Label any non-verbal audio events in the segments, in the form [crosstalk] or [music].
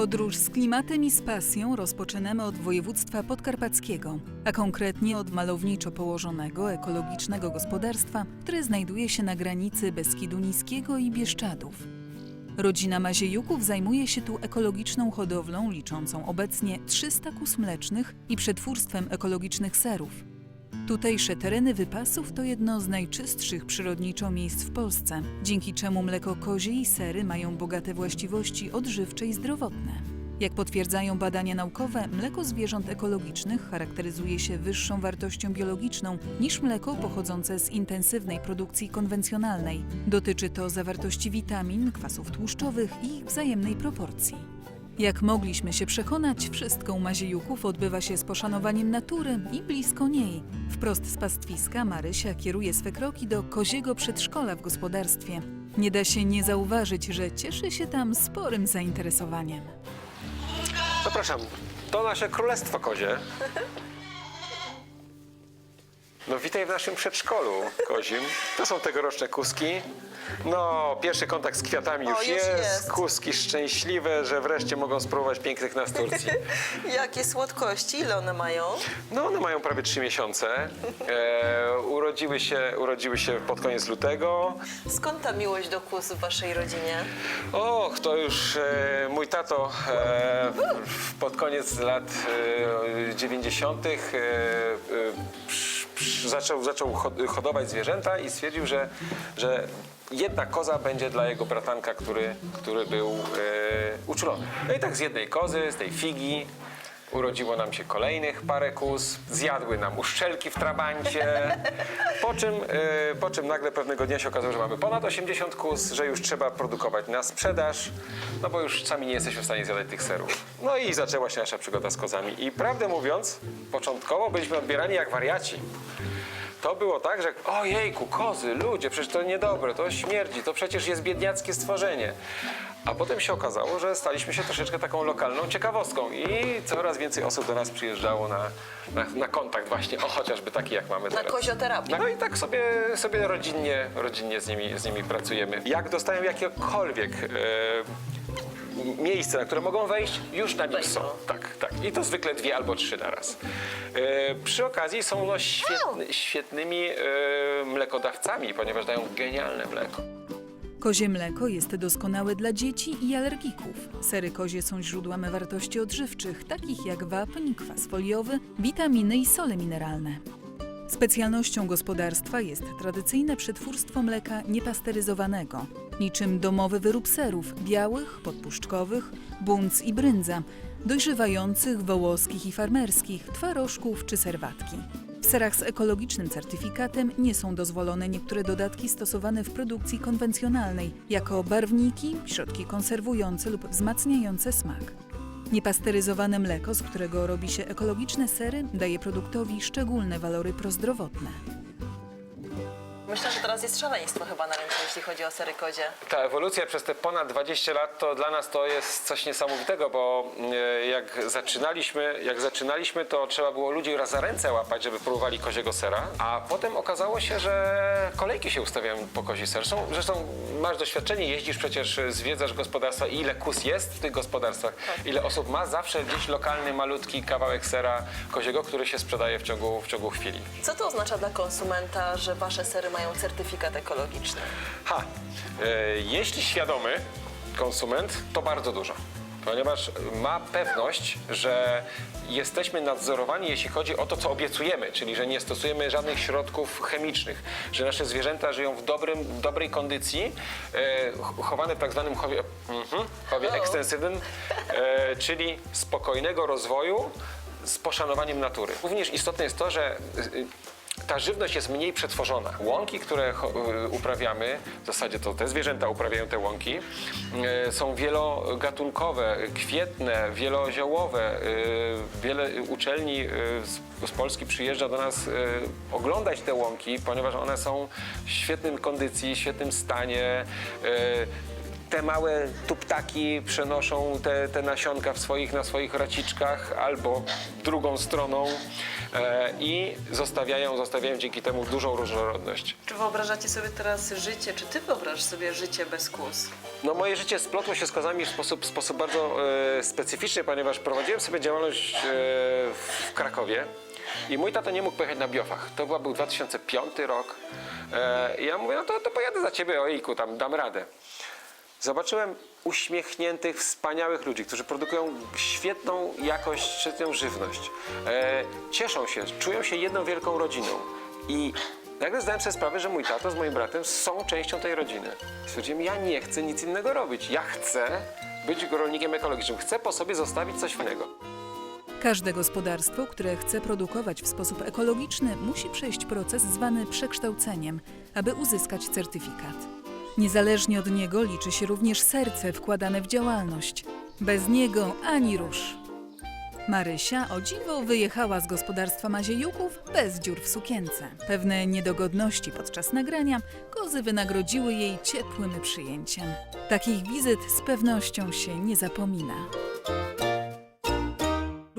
Podróż z klimatem i z pasją rozpoczynamy od województwa podkarpackiego, a konkretnie od malowniczo położonego ekologicznego gospodarstwa, które znajduje się na granicy Beskidu Niskiego i Bieszczadów. Rodzina Maziejuków zajmuje się tu ekologiczną hodowlą liczącą obecnie 300 kus mlecznych i przetwórstwem ekologicznych serów. Tutejsze tereny wypasów to jedno z najczystszych przyrodniczo miejsc w Polsce, dzięki czemu mleko kozie i sery mają bogate właściwości odżywcze i zdrowotne. Jak potwierdzają badania naukowe, mleko zwierząt ekologicznych charakteryzuje się wyższą wartością biologiczną niż mleko pochodzące z intensywnej produkcji konwencjonalnej. Dotyczy to zawartości witamin, kwasów tłuszczowych i ich wzajemnej proporcji. Jak mogliśmy się przekonać, wszystko u Maziejuków odbywa się z poszanowaniem natury i blisko niej. Wprost z pastwiska Marysia kieruje swe kroki do koziego przedszkola w gospodarstwie. Nie da się nie zauważyć, że cieszy się tam sporym zainteresowaniem. Zapraszam, to nasze królestwo kozie. No witaj w naszym przedszkolu kozim. To są tegoroczne kuski. No, pierwszy kontakt z kwiatami już, już jest. jest. Kuski szczęśliwe, że wreszcie mogą spróbować pięknych nas Turcji. [laughs] Jakie słodkości, ile one mają? No, one mają prawie trzy miesiące. E, urodziły, się, urodziły się pod koniec lutego. Skąd ta miłość do kus w waszej rodzinie? Och, to już e, mój tato e, w- pod koniec lat e, 90. E, e, psz- psz- zaczął, zaczął hod- hodować zwierzęta i stwierdził, że, że jedna koza będzie dla jego bratanka, który, który był e, uczulony. No i tak z jednej kozy, z tej figi urodziło nam się kolejnych parę kus, zjadły nam uszczelki w trabancie, po czym, e, po czym nagle pewnego dnia się okazało, że mamy ponad 80 kus, że już trzeba produkować na sprzedaż, no bo już sami nie jesteśmy w stanie zjadać tych serów. No i zaczęła się nasza przygoda z kozami. I prawdę mówiąc, początkowo byliśmy odbierani jak wariaci. To było tak, że ojejku, kozy, ludzie, przecież to niedobre, to śmierdzi, to przecież jest biedniackie stworzenie. A potem się okazało, że staliśmy się troszeczkę taką lokalną ciekawostką i coraz więcej osób do nas przyjeżdżało na, na, na kontakt właśnie, o chociażby taki jak mamy Na teraz. kozioterapię. No i tak sobie, sobie rodzinnie, rodzinnie z, nimi, z nimi pracujemy. Jak dostają jakiekolwiek e, miejsce, na które mogą wejść, już na nim są. Tak, tak. I to zwykle dwie albo trzy na raz. E, przy okazji są no świetny, świetnymi e, mlekodawcami, ponieważ dają genialne mleko. Kozie mleko jest doskonałe dla dzieci i alergików. Sery kozie są źródłem wartości odżywczych, takich jak wapń, kwas foliowy, witaminy i sole mineralne. Specjalnością gospodarstwa jest tradycyjne przetwórstwo mleka niepasteryzowanego, niczym domowy wyrób serów białych, podpuszczkowych, bunc i bryndza, dojrzewających, wołoskich i farmerskich, twarożków czy serwatki. W serach z ekologicznym certyfikatem nie są dozwolone niektóre dodatki stosowane w produkcji konwencjonalnej, jako barwniki, środki konserwujące lub wzmacniające smak. Niepasteryzowane mleko, z którego robi się ekologiczne sery, daje produktowi szczególne walory prozdrowotne. Myślę, że teraz jest szaleństwo chyba na rynku, jeśli chodzi o sery kozie. Ta ewolucja przez te ponad 20 lat to dla nas to jest coś niesamowitego, bo e, jak zaczynaliśmy, jak zaczynaliśmy, to trzeba było ludzi raz za ręce łapać, żeby próbowali koziego sera, a potem okazało się, że kolejki się ustawiają po kozi ser. Zresztą, zresztą masz doświadczenie, jeździsz przecież, zwiedzasz gospodarstwa i ile kus jest w tych gospodarstwach, ile osób ma zawsze gdzieś lokalny, malutki kawałek sera koziego, który się sprzedaje w ciągu, w ciągu chwili. Co to oznacza dla konsumenta, że wasze sery mają certyfikat ekologiczny? Ha, e, jeśli świadomy konsument, to bardzo dużo. Ponieważ ma pewność, że jesteśmy nadzorowani, jeśli chodzi o to, co obiecujemy, czyli że nie stosujemy żadnych środków chemicznych, że nasze zwierzęta żyją w dobrym, dobrej kondycji, e, ch- chowane w tak zwanym chowie, mhm, chowie ekstensywnym, e, czyli spokojnego rozwoju z poszanowaniem natury. Również istotne jest to, że y, ta żywność jest mniej przetworzona. Łąki, które y, uprawiamy, w zasadzie to te zwierzęta uprawiają te łąki, y, są wielogatunkowe, kwietne, wieloziołowe. Y, Wiele uczelni z, Polski przyjeżdża do nas oglądać te łąki, ponieważ one są w świetnym kondycji, świetnym stanie. Te małe tuptaki przenoszą te, te nasionka w swoich, na swoich raciczkach albo drugą stroną e, i zostawiają, zostawiają dzięki temu dużą różnorodność. Czy wyobrażacie sobie teraz życie, czy ty wyobrażasz sobie życie bez kóz? No moje życie splotło się z kozami w sposób, sposób bardzo e, specyficzny, ponieważ prowadziłem sobie działalność e, w Krakowie i mój tato nie mógł pojechać na biofach. To była, był 2005 rok. E, ja mówię, no to, to pojadę za ciebie, ojku, tam dam radę. Zobaczyłem uśmiechniętych, wspaniałych ludzi, którzy produkują świetną jakość, świetną żywność. E, cieszą się, czują się jedną wielką rodziną. I nagle zdałem sobie sprawę, że mój tato z moim bratem są częścią tej rodziny. Stwierdziłem, ja nie chcę nic innego robić. Ja chcę być rolnikiem ekologicznym. Chcę po sobie zostawić coś innego. Każde gospodarstwo, które chce produkować w sposób ekologiczny, musi przejść proces zwany przekształceniem, aby uzyskać certyfikat. Niezależnie od niego liczy się również serce wkładane w działalność. Bez niego ani rusz. Marysia o dziwo wyjechała z gospodarstwa Maziejuków bez dziur w sukience. Pewne niedogodności podczas nagrania kozy wynagrodziły jej ciepłym przyjęciem. Takich wizyt z pewnością się nie zapomina.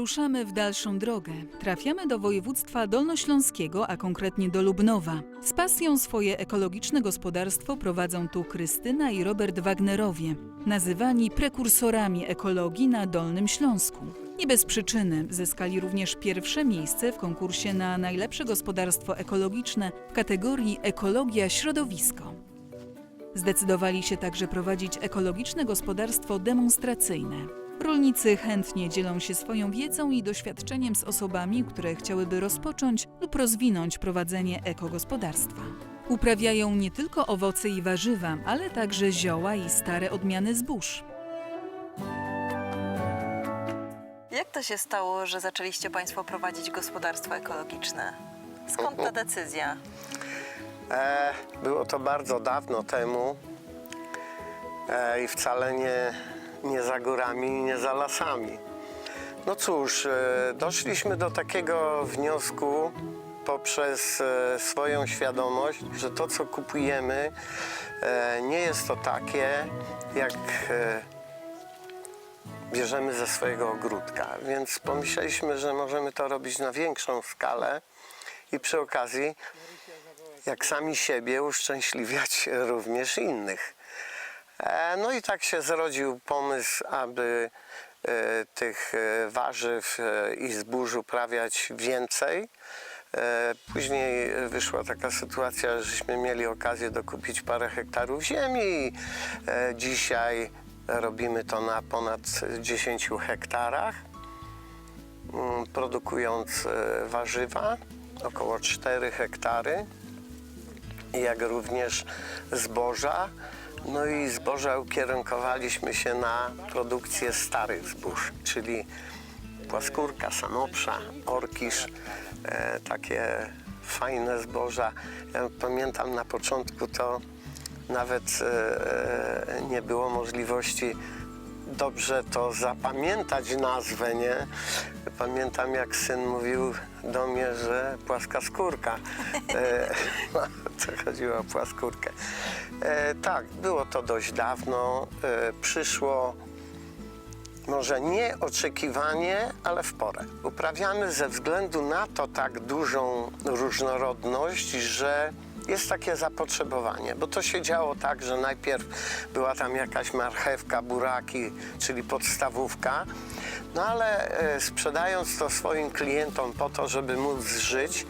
Ruszamy w dalszą drogę. Trafiamy do województwa dolnośląskiego, a konkretnie do Lubnowa. Z pasją swoje ekologiczne gospodarstwo prowadzą tu Krystyna i Robert Wagnerowie, nazywani prekursorami ekologii na Dolnym Śląsku. Nie bez przyczyny zyskali również pierwsze miejsce w konkursie na najlepsze gospodarstwo ekologiczne w kategorii Ekologia Środowisko. Zdecydowali się także prowadzić ekologiczne gospodarstwo demonstracyjne. Rolnicy chętnie dzielą się swoją wiedzą i doświadczeniem z osobami, które chciałyby rozpocząć lub rozwinąć prowadzenie ekogospodarstwa. Uprawiają nie tylko owoce i warzywa, ale także zioła i stare odmiany zbóż. Jak to się stało, że zaczęliście Państwo prowadzić gospodarstwo ekologiczne? Skąd ta decyzja? E, było to bardzo dawno temu e, i wcale nie, nie za górami nie za lasami. No cóż, e, doszliśmy do takiego wniosku poprzez e, swoją świadomość, że to, co kupujemy, e, nie jest to takie, jak bierzemy ze swojego ogródka. Więc pomyśleliśmy, że możemy to robić na większą skalę i przy okazji jak sami siebie uszczęśliwiać [laughs] również innych. E, No i tak się zrodził pomysł, aby e, tych e, warzyw i zbóż uprawiać więcej. Później wyszła taka sytuacja, żeśmy mieli okazję dokupić parę hektarów ziemi dzisiaj robimy to na ponad 10 hektarach mm, produkując warzywa, około 4 hektary, jak również zboża. No i zboża ukierunkowaliśmy się na produkcję starych zbóż, czyli płaskórka, sanopsza, orkisz, e, takie fajne zboża. Ja pamiętam na początku to nawet e, e, nie było możliwości dobrze to zapamiętać nazwę, nie? Pamiętam jak syn mówił do mnie, że płaska skórka. [laughs] E, to chodziło o płaskórkę. E, tak, było to dość dawno. E, przyszło może nie oczekiwanie, ale w porę. Uprawiamy ze względu na to tak dużą różnorodność, że jest takie zapotrzebowanie, bo to się działo tak, że najpierw była tam jakaś marchewka, buraki, czyli podstawówka, no ale e, sprzedając to swoim klientom po to, żeby móc żyć,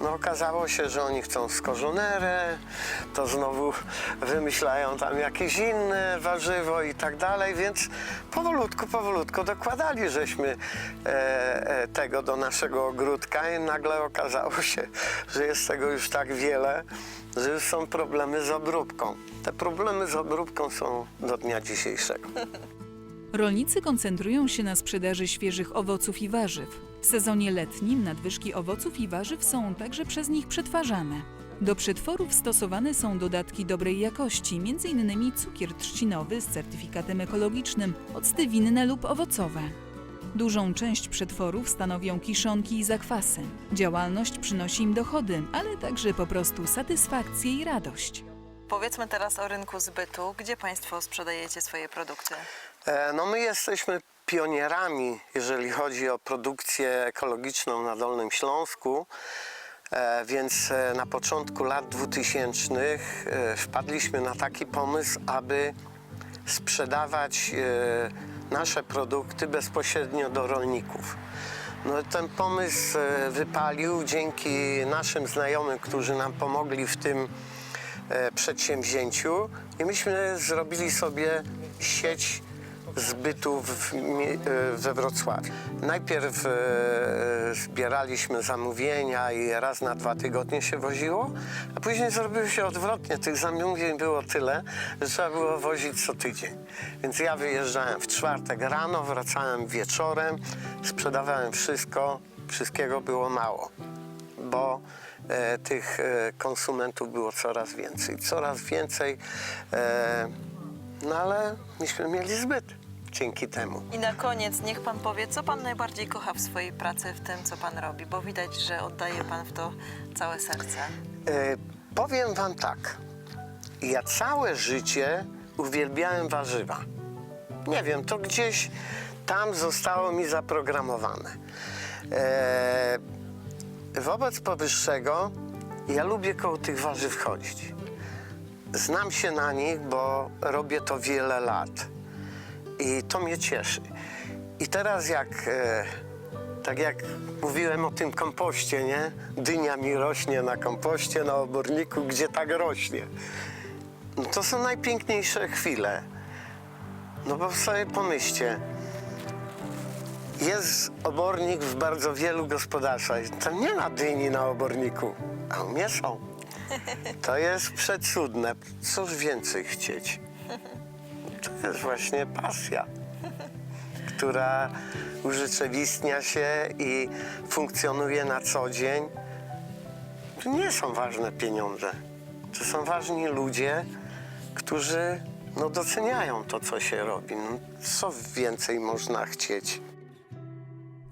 no okazało się, że oni chcą skorzonerę, to znowu wymyślają tam jakieś inne warzywo i tak dalej, więc powolutku, powolutku dokładali żeśmy e, e, tego do naszego ogródka i nagle okazało się, że jest tego już tak wiele, że już są problemy z obróbką. Te problemy z obróbką są do dnia dzisiejszego. Rolnicy koncentrują się na sprzedaży świeżych owoców i warzyw. W sezonie letnim nadwyżki owoców i warzyw są także przez nich przetwarzane. Do przetworów stosowane są dodatki dobrej jakości, m.in. cukier trzcinowy z certyfikatem ekologicznym, octy winne lub owocowe. Dużą część przetworów stanowią kiszonki i zakwasy. Działalność przynosi im dochody, ale także po prostu satysfakcję i radość. Powiedzmy teraz o rynku zbytu. Gdzie Państwo sprzedajecie swoje produkty? E, No my jesteśmy pionierami, jeżeli chodzi o produkcję ekologiczną na Dolnym Śląsku. E, Więc e, na początku lat 2000 e, wpadliśmy na taki pomysł, aby sprzedawać nasze produkty bezpośrednio do rolników. No, ten pomysł wypalił dzięki naszym znajomym, którzy nam pomogli w tym przedsięwzięciu i myśmy zrobili sobie sieć zbytu w, e, we Wrocławiu. Najpierw e, zbieraliśmy zamówienia i raz na dwa tygodnie się woziło, a później zrobiło się odwrotnie. Tych zamówień było tyle, że trzeba było wozić co tydzień. Więc ja wyjeżdżałem w czwartek rano, wracałem wieczorem, sprzedawałem wszystko, wszystkiego było mało, bo e, tych e, konsumentów było coraz więcej, coraz więcej, e, no ale myśmy mieli zbyt dzięki temu. I na koniec niech Pan powie, co Pan najbardziej kocha w swojej pracy, w tym, co Pan robi, bo widać, że oddaje Pan w to całe serce. E, powiem wam tak. Ja całe życie uwielbiałem warzywa. Nie wiem, to gdzieś tam zostało mi zaprogramowane. E, wobec powyższego ja lubię koło tych warzyw chodzić. Znam się na nich, bo robię to wiele lat. I to mnie cieszy. I teraz jak, e, tak jak mówiłem o tym kompoście, nie? Dynia mi rośnie na kompoście, na oborniku, gdzie tak rośnie. No to są najpiękniejsze chwile. No bo sobie pomyślcie, jest obornik w bardzo wielu gospodarstwach. To nie na dyni na oborniku, a u mnie są. To jest przecudne. Cóż więcej chcieć? To jest właśnie pasja, która urzeczywistnia się i funkcjonuje na co dzień. To nie są ważne pieniądze. To są ważni ludzie, którzy no, doceniają to, co się robi. No, co więcej można chcieć?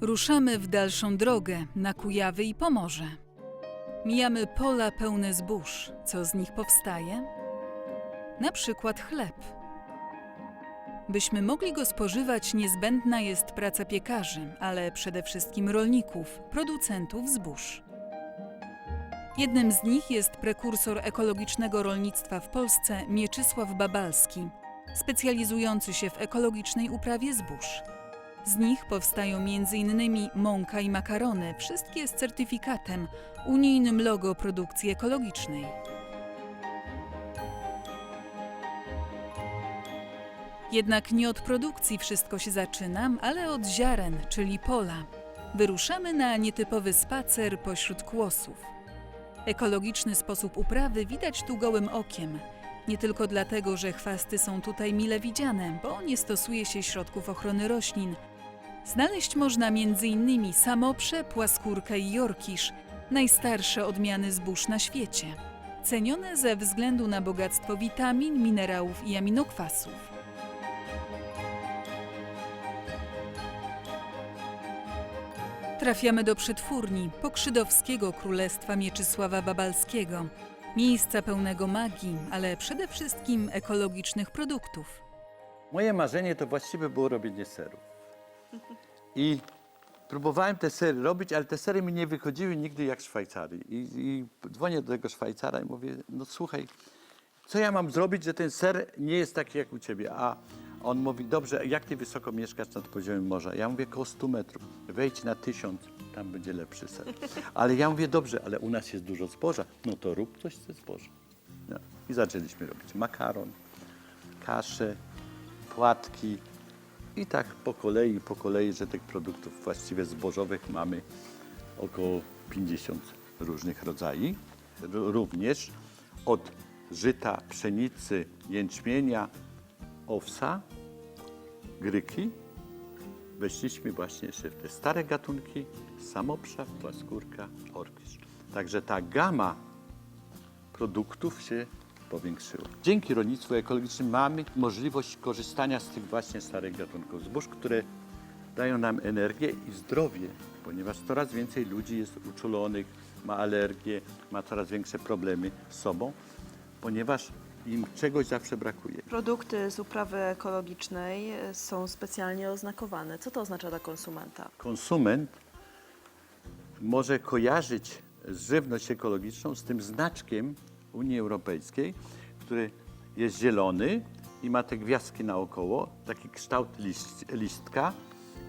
Ruszamy w dalszą drogę na Kujawy i Pomorze. Mijamy pola pełne zbóż. Co z nich powstaje? Na przykład chleb. Byśmy mogli go spożywać, niezbędna jest praca piekarzy, ale przede wszystkim rolników, producentów zbóż. Jednym z nich jest prekursor ekologicznego rolnictwa w Polsce Mieczysław Babalski, specjalizujący się w ekologicznej uprawie zbóż. Z nich powstają m.in. mąka i makarony, wszystkie z certyfikatem, unijnym logo produkcji ekologicznej. Jednak nie od produkcji wszystko się zaczyna, ale od ziaren, czyli pola. Wyruszamy na nietypowy spacer pośród kłosów. Ekologiczny sposób uprawy widać tu gołym okiem. Nie tylko dlatego, że chwasty są tutaj mile widziane, bo nie stosuje się środków ochrony roślin. Znaleźć można m.in. samoprze, płaskórkę i jorkisz, najstarsze odmiany zbóż na świecie. Cenione ze względu na bogactwo witamin, minerałów i aminokwasów. Trafiamy do przetwórni Pokrzydowskiego Królestwa Mieczysława Babalskiego. Miejsca pełnego magii, ale przede wszystkim ekologicznych produktów. Moje marzenie to właściwie było robienie serów. [laughs] I próbowałem te sery robić, ale te sery mi nie wychodziły nigdy jak Szwajcary. I, I dzwonię do tego Szwajcara i mówię, no słuchaj, co ja mam zrobić, że ten ser nie jest taki jak u ciebie? A on mówi, dobrze, jak ty wysoko mieszkasz nad poziomem morza? Ja mówię, koło 100 metrów. Wejdź na 1000, tam będzie lepszy ser. Ale ja mówię, dobrze, ale u nas jest dużo zboża. No to rób coś ze zboża. No. I zaczęliśmy robić makaron, kasze, płatki i tak po kolei, po kolei, że tych produktów właściwie zbożowych mamy około 50 różnych rodzajów. Również od żyta, pszenicy, jęczmienia, owsa, gryki weszliśmy właśnie jeszcze w te stare gatunki, samoprza, płaskórka, orkisz. Także ta gama produktów się powiększyła. Dzięki rolnictwu ekologicznym mamy możliwość korzystania z tych właśnie starych gatunków zbóż, które dają nam energię i zdrowie, ponieważ coraz więcej ludzi jest uczulonych, ma alergie, ma coraz większe problemy z sobą. ponieważ im czegoś zawsze brakuje. Produkty z uprawy ekologicznej e, są specjalnie oznakowane. Co to oznacza dla konsumenta? konsument może kojarzyć żywność ekologiczną z tym znaczkiem Unii Europejskiej, który jest zielony i ma te gwiazdki naokoło, taki kształt list, listka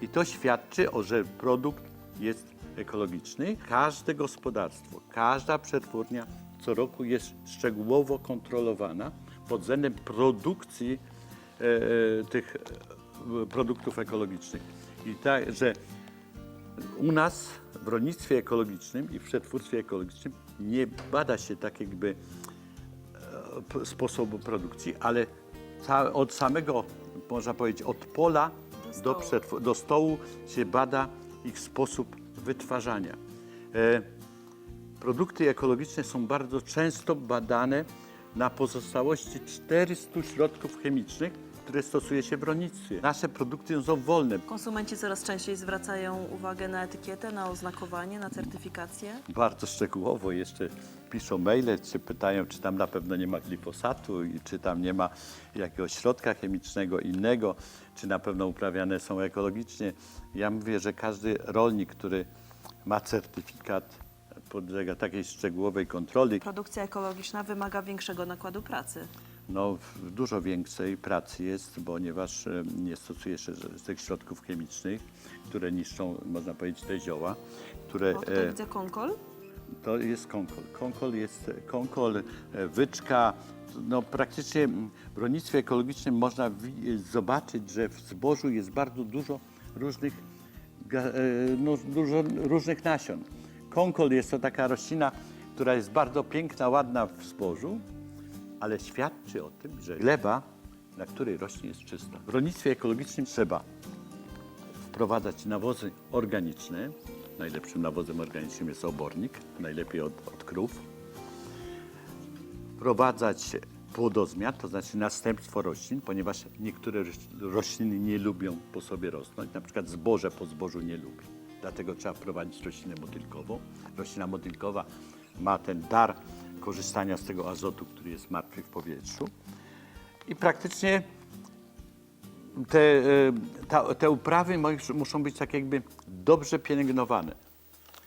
i to świadczy o, że produkt jest ekologiczny. Każde gospodarstwo, każda przetwórnia co roku jest szczegółowo kontrolowana pod względem produkcji e, tych e, produktów ekologicznych. I tak, że u nas w rolnictwie ekologicznym i w przetwórstwie ekologicznym nie bada się tak jakby e, sposobu produkcji, ale od samego, można powiedzieć, od pola do, stołu. przetw- do stołu się bada ich sposób wytwarzania. Produkty ekologiczne są bardzo często badane na pozostałości 400 środków chemicznych, które stosuje się w rolnictwie. Nasze produkty są wolne. Konsumenci coraz częściej zwracają uwagę na etykietę, na oznakowanie, na certyfikację. bardzo szczegółowo jeszcze piszą maile, czy pytają, czy tam na pewno nie ma glifosatu i czy tam nie ma jakiegoś środka chemicznego innego, czy na pewno uprawiane są ekologicznie. Ja mówię, że każdy rolnik, który ma certyfikat, podlega takiej szczegółowej kontroli, Produkcja ekologiczna wymaga większego nakładu pracy. no, dużo większej pracy jest, ponieważ nie stosuje się z- tych środków chemicznych, które niszczą, można powiedzieć, te zioła, które... O, tutaj e, widzę konkol. To jest konkol. Konkol jest konkol, e, wyczka. No, praktycznie w rolnictwie ekologicznym można zobaczyć, że w zbożu jest bardzo dużo różnych, e, no, dużo różnych nasion. Konkol jest to taka roślina, która jest bardzo piękna, ładna w zbożu, ale świadczy o tym, że gleba, na której rośnie, jest czysta. W rolnictwie ekologicznym trzeba wprowadzać nawozy organiczne. Najlepszym nawozem organicznym jest obornik, najlepiej od, od krów. Wprowadzać płodozmian, to znaczy następstwo roślin, ponieważ niektóre roś- rośliny nie lubią po sobie rosnąć, na przykład zboże po zbożu nie lubi. Dlatego trzeba wprowadzić roślinę motylkową. Roślina motylkowa ma ten dar korzystania z tego azotu, który jest martwy w powietrzu. I praktycznie te, e, ta, te uprawy muszą być tak jakby dobrze pielęgnowane.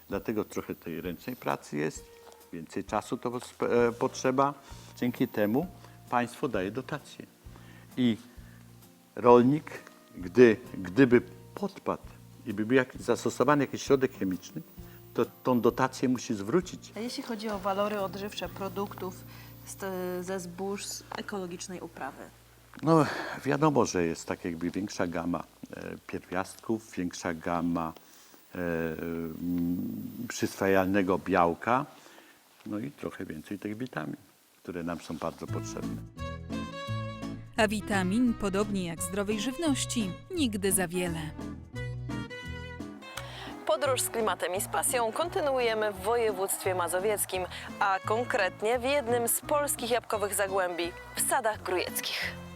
Dlatego trochę tej ręcznej pracy jest, więcej czasu to e, potrzeba. Dzięki temu państwo daje dotacje. I rolnik, gdy, gdyby podpadł i by był jak, zastosowany jakiś środek chemiczny, to tą dotację musi zwrócić. A jeśli chodzi o walory odżywcze produktów z ze zbóż z ekologicznej uprawy? No, wiadomo, że jest tak jakby większa gama e, pierwiastków, większa gama e, mm, przyswajalnego białka, no i trochę więcej tych witamin, które nam są bardzo potrzebne. A witamin, podobnie jak zdrowej żywności, nigdy za wiele. Podróż z klimatem i z pasją kontynuujemy w województwie mazowieckim, a konkretnie w jednym z polskich jabłkowych zagłębi w Sadach Grujeckich.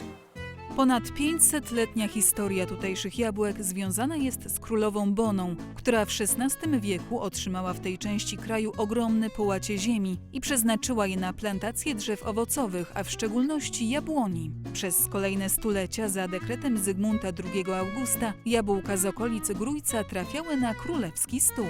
Ponad 500-letnia historia tutejszych jabłek związana jest z królową Boną, która w XVI wieku otrzymała w tej części kraju ogromne połacie ziemi i przeznaczyła je na plantacje drzew owocowych, a w szczególności jabłoni. Przez kolejne stulecia za dekretem Zygmunta II Augusta jabłka z okolic Grójca trafiały na królewski stół.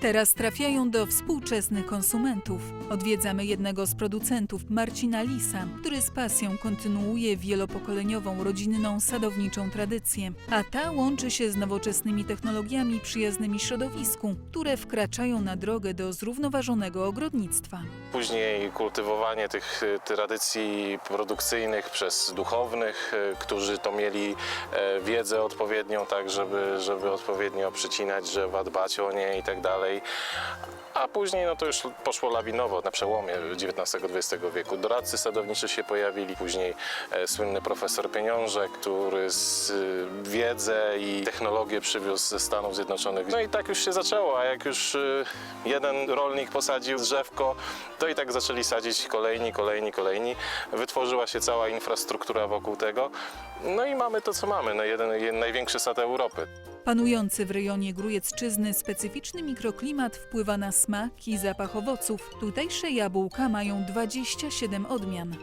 Teraz trafiają do współczesnych konsumentów. Odwiedzamy jednego z producentów, Marcina Lisa, który z pasją kontynuuje wielopokoleniową rodzinną sadowniczą tradycję, a ta łączy się z nowoczesnymi technologiami przyjaznymi środowisku, które wkraczają na drogę do zrównoważonego ogrodnictwa. Później kultywowanie tych e, tradycji produkcyjnych przez duchownych, e, którzy to mieli e, wiedzę odpowiednią, tak żeby, żeby odpowiednio przycinać drzewa, dbać o nie i tak dalej. A później no to już poszło lawinowo na przełomie XIX-XX wieku. Doradcy sadowniczy się pojawili, później e, słynny profesor Pieniążek, który z, e, wiedzę i technologię przywiózł ze Stanów Zjednoczonych. No i tak już się zaczęło, a jak już e, jeden rolnik posadził drzewko, to i tak zaczęli sadzić kolejni, kolejni, kolejni. Wytworzyła się cała infrastruktura wokół tego. No i mamy to, co mamy, no jeden, jeden największy sad Europy. Panujący w rejonie Grójecczyzny specyficzny mikroklimat wpływa na smak i zapach owoców. Tutejsze jabłka mają 27 odmian.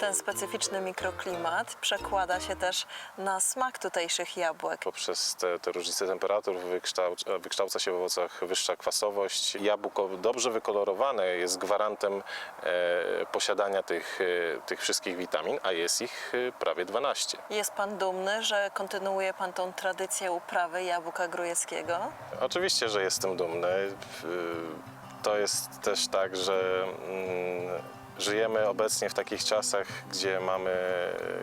Ten specyficzny mikroklimat przekłada się też na smak tutejszych jabłek. Poprzez te, te różnice temperatur wykształca, wykształca się w owocach wyższa kwasowość. Jabłko dobrze wykolorowane jest gwarantem e, posiadania tych, e, tych wszystkich witamin, a jest ich e, prawie 12. Jest pan dumny, że kontynuuje pan tą tradycję uprawy jabłka grujeckiego? Oczywiście, że jestem dumny. To jest też tak, że mm, żyjemy obecnie w takich czasach, gdzie mamy,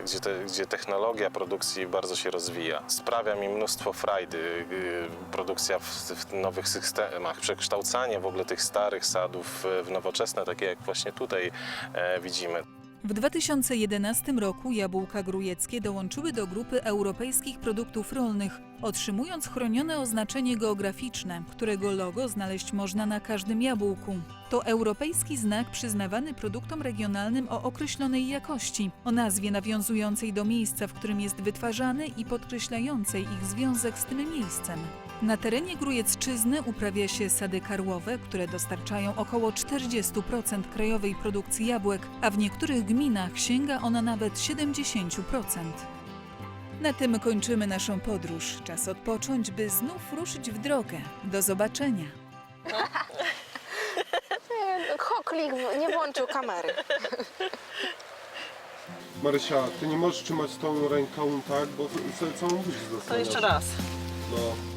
gdzie, te, gdzie technologia produkcji bardzo się rozwija. Sprawia mi mnóstwo frajdy. y, Produkcja w, w nowych systemach, przekształcanie w ogóle tych starych sadów w nowoczesne, takie jak właśnie tutaj e, widzimy. W 2011 roku jabłka grujeckie dołączyły do grupy europejskich produktów rolnych, otrzymując chronione oznaczenie geograficzne, którego logo znaleźć można na każdym jabłku. To europejski znak przyznawany produktom regionalnym o określonej jakości, o nazwie nawiązującej do miejsca, w którym jest wytwarzany i podkreślającej ich związek z tym miejscem. Na terenie Grójecczyzny uprawia się sady karłowe, które dostarczają około 40% krajowej produkcji jabłek, a w niektórych gminach sięga ona nawet 70%. Na tym kończymy naszą podróż. Czas odpocząć, by znów ruszyć w drogę. Do zobaczenia. [laughs] Choklik nie włączył kamery. [laughs] Marysia, ty nie możesz trzymać tą ręką tak, bo sobie całą buź To dostaniesz. jeszcze raz. No.